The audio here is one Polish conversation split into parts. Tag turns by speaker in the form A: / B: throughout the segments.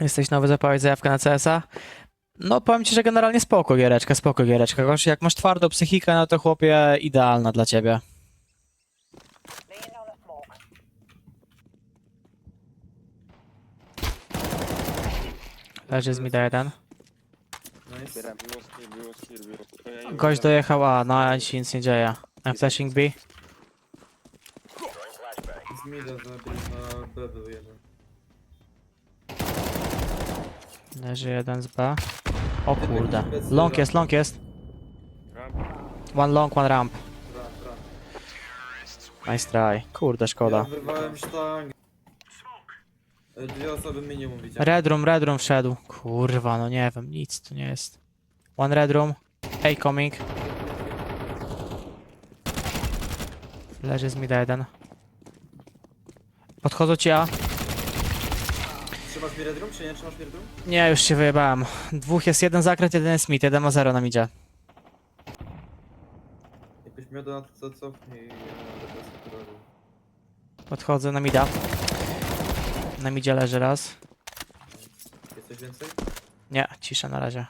A: Jesteś nowy, zapałeś zajawkę na CS-a? No powiem ci, że generalnie spoko giereczka, spoko giereczka. Jak masz twardą psychikę, no to chłopie idealna dla ciebie. Leży z mida jeden.
B: Ja
A: Gość dojechał A, no a się nic nie dzieje. I'm flashing B.
C: Z mida zabił na B jeden.
A: Leży jeden z B. O kurde. Long jest, long jest. One long, one ramp. Nice try. Kurde,
C: Ja
A: szkoda.
C: wyrwałem sztangę. E, Dwie osoby minimum widziałem.
A: Red room, red room wszedł. Kurwa, no nie wiem, nic tu nie jest. One red room. A coming. Leży z mida jeden. Podchodzą ci A.
C: Trzymasz mi red room, czy nie? Trzymasz mi red room?
A: Nie, już się wyjebałem. Dwóch jest, jeden zakręt, jeden jest mid, jeden ma zero na midzie.
C: Jakbyś miał do co cofnij po prostu to robił.
A: Podchodzę na mida. Na midzie leży raz.
C: Jest coś więcej?
A: Nie, cisza na razie.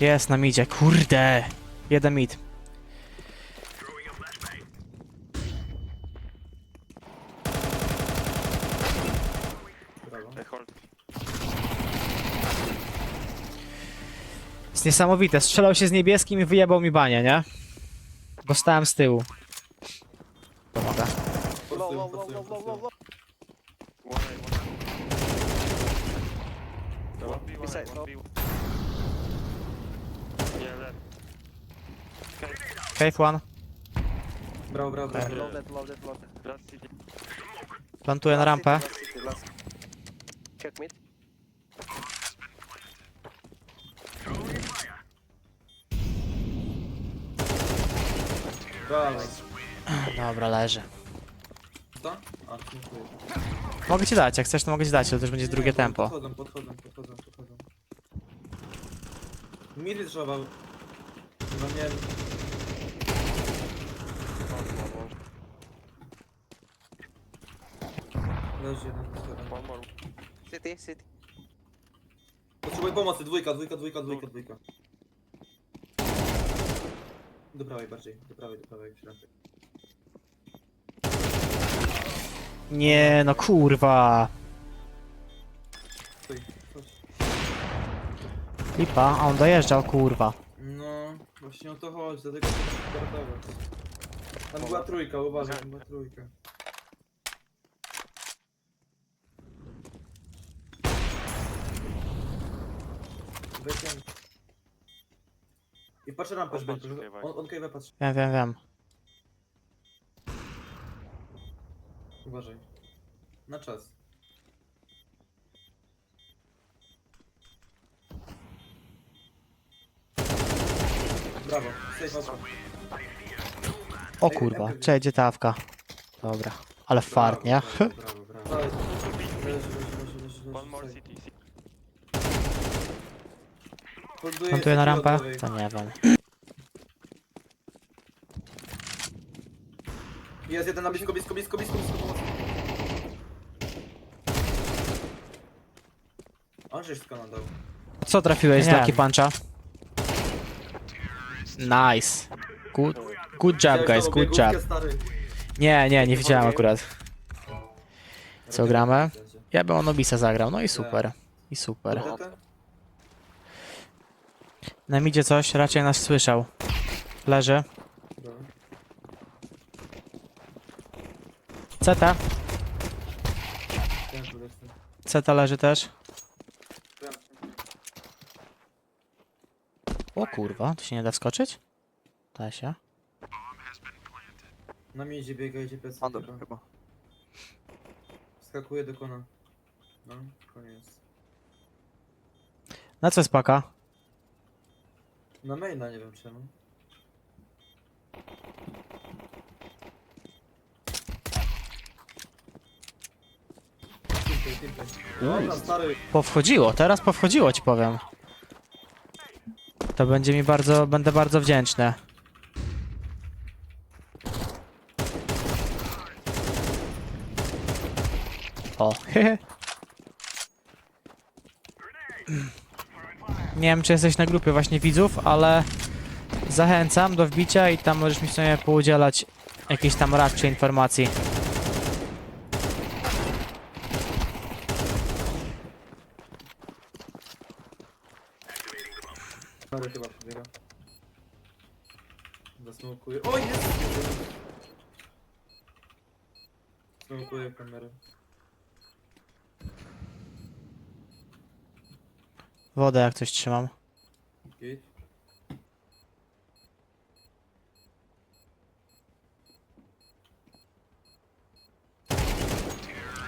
A: Jest na midzie, kurde! Jeden mid.
B: Hold.
A: Jest niesamowite, strzelał się z niebieskim i wyjebał mi banie, nie? Bo stałem z tyłu. Pomaga.
C: Forsują, forsują, forsują.
B: One A, one A. One B, one
D: Beside,
B: A, one B. Yeah, left.
A: Cave one.
C: Brawo, brawo, brawo.
D: Loaded, loaded, loaded.
B: Last city.
A: Plantuję na rampę.
D: Last city, last city. Check mid.
A: Dobra, leży.
C: Co? A, dziękuję.
A: Mogę ci dać, jak chcesz to mogę ci dać, ale to już będzie
C: Nie,
A: drugie tempo.
C: Podchodzą, podchodzą, podchodzą, podchodzą. Mid żował. No nie leży jeden. jeden.
B: One more.
D: City, city.
C: Potrzebuję pomocy, dwójka, dwójka, dwójka, dwójka, dwójka. Do prawej bardziej, do prawej, do prawej.
A: Nie, no kurwa.
C: Stój, chodź.
A: Lipa, a on dojeżdżał, kurwa.
C: No, właśnie o to chodzi, dlatego trzeba się ratować. Tam była trójka, uważaj, tam była trójka. Wejdziemy. I patrzę rampę,
B: On
C: żeby...
B: patrzy, chyba.
C: On, on kejwę patrzy.
A: Wiem, wiem, wiem.
C: Uważaj. Na czas. Brawo, safe outro.
A: O kurwa, przejdzie tawka. Dobra. Ale fart, nie?
C: Brawo, brawo, brawo. Leży, leży, leży, leży, leży,
B: One more city.
A: Plantuję na rampę? To nie wiem.
C: Jest jeden na blisko, blisko, blisko, blisko, blisko. pomocy. On żeś.
A: Co trafiłeś z Nie. Lucky Puncha? Nice. Good, good job, guys, good job. Nie, nie, nie widziałem akurat. Co gramy? Ja bym Onobisa zagrał, no i super. I super. Na midzie coś, raczej nas słyszał. Leży.
C: Dobra. Ten jestem.
A: CT leży też. O kurwa, tu się nie da wskoczyć? Da się.
C: Na mnie idzie biega, idzie PC.
D: Under chyba.
C: Skakuje do kona. No, koniec.
A: Na co jest paka?
C: Na maina nie wiem czemu. Tiltaj, tiltaj. Dobra, stary.
A: Powchodziło, teraz powchodziło ci powiem. To będzie mi bardzo, będę bardzo wdzięczny. O, hehe. Nie wiem, czy jesteś na grupie właśnie widzów, ale zachęcam do wbicia i tam możesz mi w sumie poudzielać jakiejś tam rad czy informacji.
C: Mary chyba przebiega. O, jest! Smokuje kamerę.
A: Wodę jak coś trzymam.
C: Git.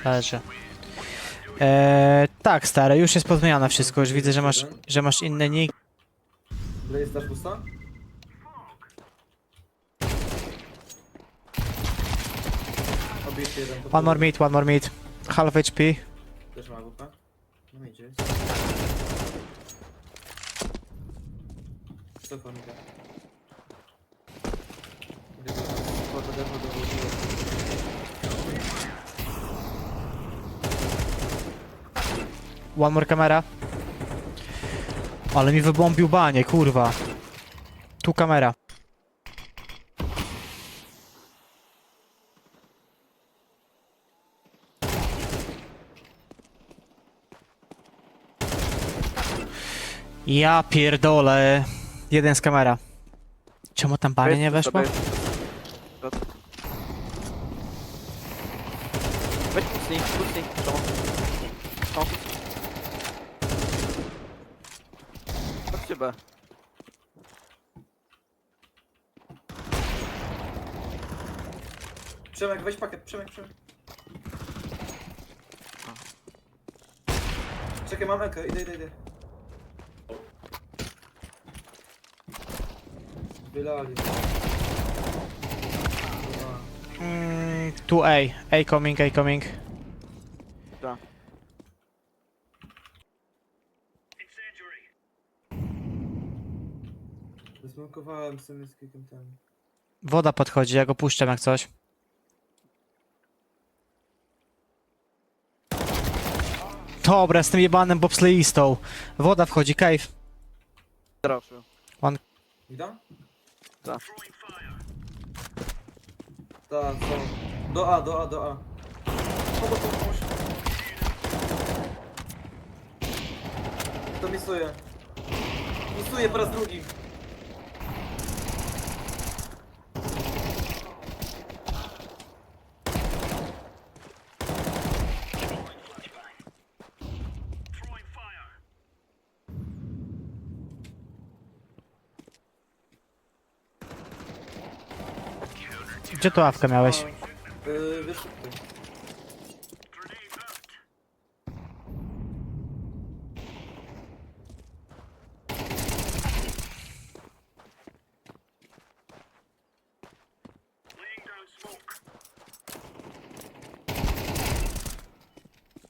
A: Leży. Eee, tak, stary, już jest pozmieniane wszystko. Już widzę, że masz, że masz inny nick.
C: Busta? Obijcie jeden.
A: One more meat, one more meat. Half HP.
C: Też ma WP? No idzie. Cofa mi go. Idę do- Wchodzę, wchodzę, wchodzę.
A: One more kamera. Ale mi wybombił banie, kurwa. Tu kamera. Ja pierdolę. Jeden z kamera. Czemu tam banie nie weszło?
D: Weź pusti, pusti. To. To. Chodźcie B.
C: Przemek, weź pakiet, Przemek, Przemek. Czekaj, mam Elkę, idę, idę, idę. Wylali.
A: Mm, tu A. A coming, A coming.
D: Tak.
C: Zasmokowałem z tym skikiem ten.
A: Woda podchodzi, ja go puszczam jak coś. Dobra, z tym jebanym bobsleistą. Woda wchodzi, cave.
D: Proszę.
C: Ida?
D: Tak.
C: Tak, co? Do A, do A, do A. Pomóż, pomóż. To misuje. Misuje po raz drugi.
A: Gdzie tu awkę miałeś?
C: Yy, wiesz.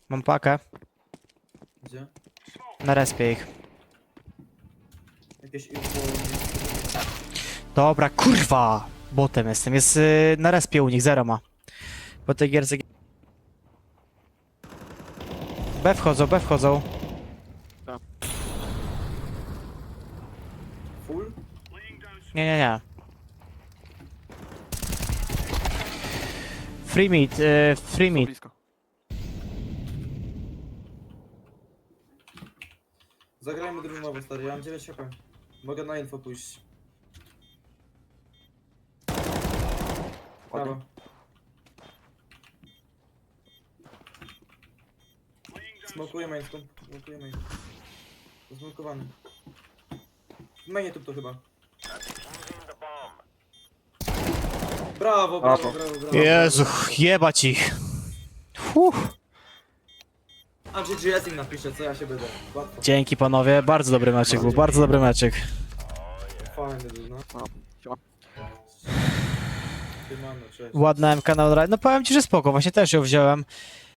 A: Mam pakę.
C: Gdzie?
A: Na respie ich.
C: Jakieś info.
A: Dobra, kurwa! Botem jestem. Jest y, na respie u nich, zero ma. Po tej gierce... B wchodzą, B wchodzą.
C: Full?
A: Nie, nie, nie. Free meat, y, free meat.
D: blisko.
C: Zagrajmy drużynowo, stary. Ja mam 9 HP. Mogę na info pójść. Prawo. Smokuję main, smokuję main. Zasmokowany. W mainie tu to chyba. Brawo, brawo, brawo, brawo.
A: Jezu, jebać ich. Fuh.
C: A GGS im napisze, co ja się będę. Łatwo.
A: Dzięki panowie, bardzo dobry meczek był, bardzo dobry meczek.
C: Fajny był, no.
D: No, siema.
C: Siemano, cześć.
A: Ładna MK na. No powiem ci, że spoko, właśnie też ją wziąłem.